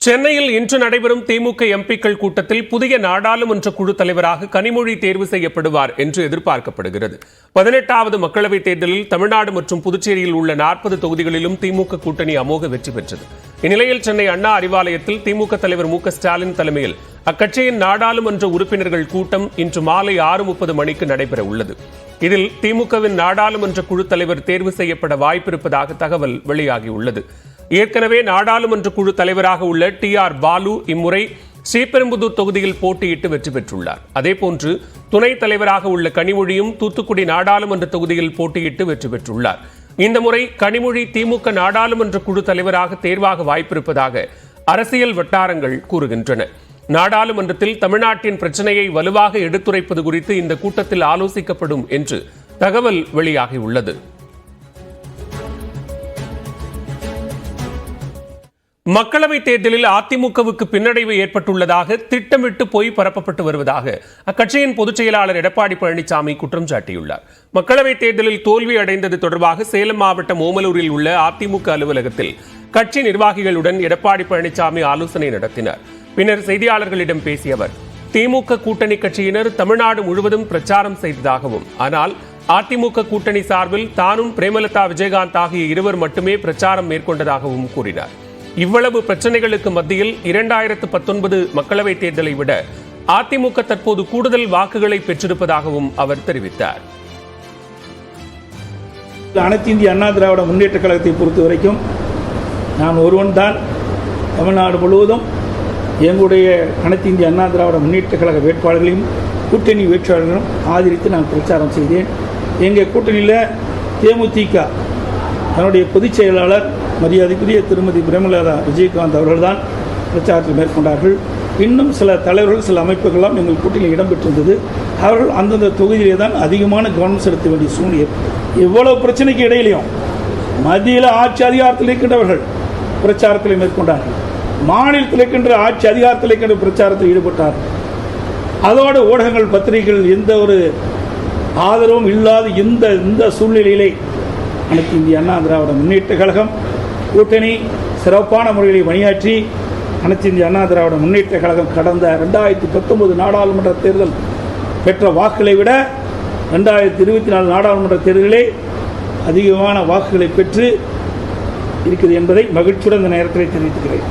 சென்னையில் இன்று நடைபெறும் திமுக எம்பிக்கள் கூட்டத்தில் புதிய நாடாளுமன்ற குழு தலைவராக கனிமொழி தேர்வு செய்யப்படுவார் என்று எதிர்பார்க்கப்படுகிறது. பதினெட்டாவது மக்களவைத் தேர்தலில் தமிழ்நாடு மற்றும் புதுச்சேரியில் உள்ள நாற்பது தொகுதிகளிலும் திமுக கூட்டணி அமோக வெற்றி பெற்றது. இந்நிலையில் சென்னை அண்ணா அறிவாலயத்தில் திமுக தலைவர் மு ஸ்டாலின் தலைமையில் அக்கட்சியின் நாடாளுமன்ற உறுப்பினர்கள் கூட்டம் இன்று மாலை ஆறு முப்பது மணிக்கு நடைபெற உள்ளது. இதில் திமுகவின் நாடாளுமன்ற குழு தலைவர் தேர்வு செய்யப்பட வாய்ப்பிருப்பதாக தகவல் வெளியாகியுள்ளது. ஏற்கனவே நாடாளுமன்ற குழு தலைவராக உள்ள டி ஆர் பாலு இம்முறை ஸ்ரீபெரும்புதூர் தொகுதியில் போட்டியிட்டு வெற்றி பெற்றுள்ளார். அதேபோன்று துணைத் தலைவராக உள்ள கனிமொழியும் தூத்துக்குடி நாடாளுமன்ற தொகுதியில் போட்டியிட்டு வெற்றி பெற்றுள்ளார். இந்த முறை கனிமொழி திமுக நாடாளுமன்ற குழு தலைவராக தேர்வாக வாய்ப்பிருப்பதாக அரசியல் வட்டாரங்கள் கூறுகின்றன. நாடாளுமன்றத்தில் தமிழ்நாட்டின் பிரச்சனையை வலுவாக எடுத்துரைப்பது குறித்து இந்த கூட்டத்தில் ஆலோசிக்கப்படும் என்று தகவல் வெளியாகியுள்ளது. மக்களவைத் தேர்தலில் அதிமுகவுக்கு பின்னடைவு ஏற்பட்டுள்ளதாக திட்டமிட்டு பொய் பரப்பப்பட்டு வருவதாக அக்கட்சியின் பொதுச் செயலாளர் எடப்பாடி பழனிசாமி குற்றம் சாட்டியுள்ளார். மக்களவைத் தேர்தலில் தோல்வி அடைந்தது தொடர்பாக சேலம் மாவட்டம் ஓமலூரில் உள்ள அதிமுக அலுவலகத்தில் கட்சி நிர்வாகிகளுடன் எடப்பாடி பழனிசாமி ஆலோசனை நடத்தினார். பின்னர் செய்தியாளர்களிடம் பேசிய அவர் திமுக கூட்டணி கட்சியினர் தமிழ்நாடு முழுவதும் பிரச்சாரம் செய்ததாகவும் ஆனால் அதிமுக கூட்டணி சார்பில் தானும் பிரேமலதா விஜயகாந்த் ஆகிய இருவர் மட்டுமே பிரச்சாரம் மேற்கொண்டதாகவும் கூறினார். இவ்வளவு பிரச்சனைகளுக்கு மத்தியில் இரண்டாயிரத்து பத்தொன்பது மக்களவைத் தேர்தலை விட அதிமுக தற்போது கூடுதல் வாக்குகளை பெற்றிருப்பதாகவும் அவர் தெரிவித்தார். அனைத்து இந்திய அண்ணா திராவிட முன்னேற்ற கழகத்தை பொறுத்த வரைக்கும் நான் ஒருவன் தான் தமிழ்நாடு முழுவதும் எங்களுடைய அனைத்து இந்திய அண்ணா திராவிட முன்னேற்ற கழக வேட்பாளர்களையும் கூட்டணி வேட்பாளர்களும் ஆதரித்து நான் பிரச்சாரம் செய்தேன். எங்கள் கூட்டணியில் தேமுதிக தன்னுடைய பொதுச் செயலாளர் மரியாதைக்குரிய திருமதி பிரேமலதா விஜயகாந்த் அவர்கள்தான் பிரச்சாரத்தை மேற்கொண்டார்கள். இன்னும் சில தலைவர்கள் சில அமைப்புகள்லாம் எங்கள் கூட்டணியில் இடம்பெற்றிருந்தது. அவர்கள் அந்தந்த தொகுதியிலே தான் அதிகமான கவனம் செலுத்த வேண்டிய சூழ்நிலை. இவ்வளோ பிரச்சனைக்கு இடையிலையும் மத்தியில் ஆட்சி அதிகாரத்தில் இருக்கின்றவர்கள் பிரச்சாரத்தில் மேற்கொண்டார்கள். மாநிலத்தில் இருக்கின்ற ஆட்சி அதிகாரத்தில் இருக்கின்ற பிரச்சாரத்தில் ஈடுபட்டார்கள் அதோடு ஊடகங்கள் பத்திரிகைகள் எந்த ஒரு ஆதரவும் இல்லாத இந்த இந்த சூழ்நிலையிலே அனைத்து இந்திய அண்ணா திராவிட முன்னேற்ற கழகம் கூட்டணி சிறப்பான முறையில் பணியாற்றி அனைத்து இந்திய அண்ணா திராவிட முன்னேற்ற கழகம் கடந்த ரெண்டாயிரத்தி பத்தொன்பது நாடாளுமன்ற தேர்தல் பெற்ற வாக்குகளை விட ரெண்டாயிரத்தி இருபத்தி நாலு நாடாளுமன்ற தேர்தலிலே அதிகமான வாக்குகளை பெற்று இருக்குது என்பதை மகிழ்ச்சியுடன் இந்த நேரத்தில் தெரிவித்துக்கிறேன்.